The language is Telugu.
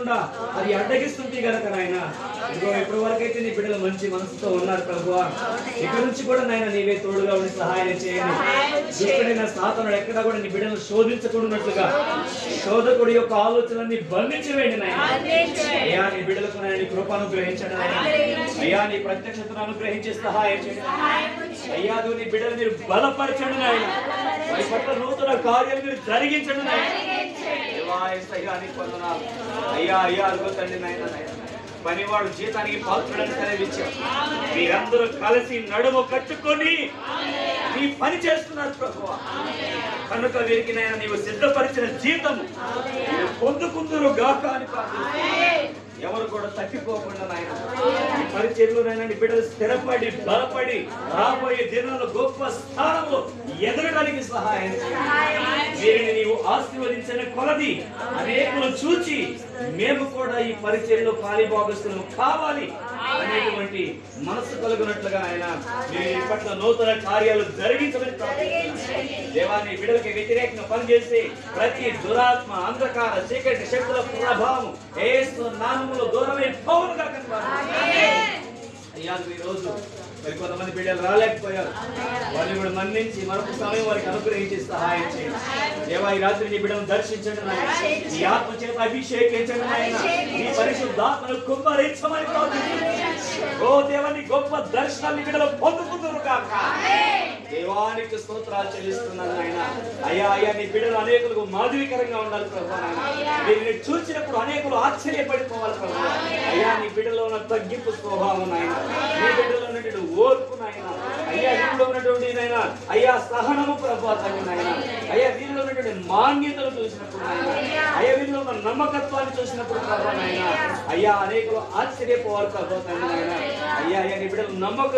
లేకుండా అది అడ్డగిస్తుంది గనక నాయన ఇదిగో ఇప్పటి వరకైతే నీ బిడ్డలు మంచి మనసుతో ఉన్నారు ప్రభు ఇక్కడ నుంచి కూడా నాయన నీవే తోడుగా ఉండి సహాయం చేయండి. దుష్టుడైన సాతనుడు ఎక్కడా కూడా నీ బిడ్డలు శోధించకూడనట్లుగా శోధకుడి యొక్క ఆలోచనని బంధించి వేయండి నాయన. అయ్యా నీ బిడ్డలకు నీ కృపను గ్రహించండి అయ్యా నీ ప్రత్యక్షతను అనుగ్రహించి సహాయం చేయండి అయ్యా నీ బిడ్డలు మీరు బలపరచండి నాయన. పట్ల నూతన కార్యాలు మీరు జరిగించండి నాయన. నీకు వందనాలు. అయ్యా అయ్యా అదిగో తండ్రి నాయన పనివాడు జీతానికి పాత్రుడని సెలవిచ్చావు మీరందరూ కలిసి నడుము కట్టుకొని నీ పని చేస్తున్నారు ప్రభువా కనుక వీరికి నాయన నీవు సిద్ధపరిచిన జీతము పొందుకుందరు గాక అని. ఎవరు కూడా తప్పిపోకుండా నాయన ఈ పరిచర్లు నాయన బిడ్డలు స్థిరపడి బలపడి రాబోయే దినాల్లో గొప్ప స్థానంలో ఎదగడానికి సహాయం చేయండి. ఆశీర్వదించిన కొలది అనేకులు చూచి మేము కూడా ఈ పరిచర్లో పాలిభాగస్తులు కావాలి అనేటువంటి మనసు కలుగునట్లుగా ఆయన మీరు ఈ పట్ల నూతన కార్యాలు జరిగించమని ప్రార్థిస్తున్నాను. దేవా నీ బిడ్డలకి వ్యతిరేకంగా పనిచేసి ప్రతి దురాత్మ అంధకార చీకటి శక్తుల ప్రభావం ఏసు నామములో దూరమై పౌరుగా అయ్యా ఈ రోజు మరి కొంతమంది బిడ్డలు రాలేకపోయారు. వాళ్ళు కూడా మన్నించి మరొక సమయం వారికి అనుగ్రహించి సహాయం చేయండి. దేవా ఈ రాత్రి నీ బిడ్డను దర్శించండి నాయన. ఈ ఆత్మ చేత అభిషేకించండి నాయన. ఈ పరిశుద్ధాత్మను కుమ్మరించమని ప్రార్థిస్తున్నాను. ఓ దేవాన్ని గొప్ప దర్శనాన్ని బిడ్డలు పొందుకుందరు కాక దేవానికి స్తోత్రాలు చెల్లిస్తున్నాను నాయన. అయ్యా అయ్యా నీ బిడ్డలు అనేకులకు మాదిరికరంగా ఉండాలి ప్రభు వీరిని చూసినప్పుడు అనేకులు ఆశ్చర్యపడిపోవాలి ప్రభు. అయ్యా నీ బిడ్డలో ఉన్న తగ్గింపు స్వభావం నాయన. నీ బిడ్డలో ఉన్నటువంటి ఓర్పు నాయన అయ్యా వీరిలో ఉన్నటువంటి నాయన అయ్యా సహనము ప్రభు తండ్రి నాయన అయ్యా వీరిలో ఉన్నటువంటి మాన్యతను చూసినప్పుడు నాయన అయ్యా వీరిలో ఉన్న నమ్మకత్వాన్ని చూసినప్పుడు ప్రభు నాయన అయ్యా అనేకులు ఆశ్చర్యపోవాలి ప్రభు నాయన అయ్యా అయ్యా నీ బిడ్డలు నమ్మకం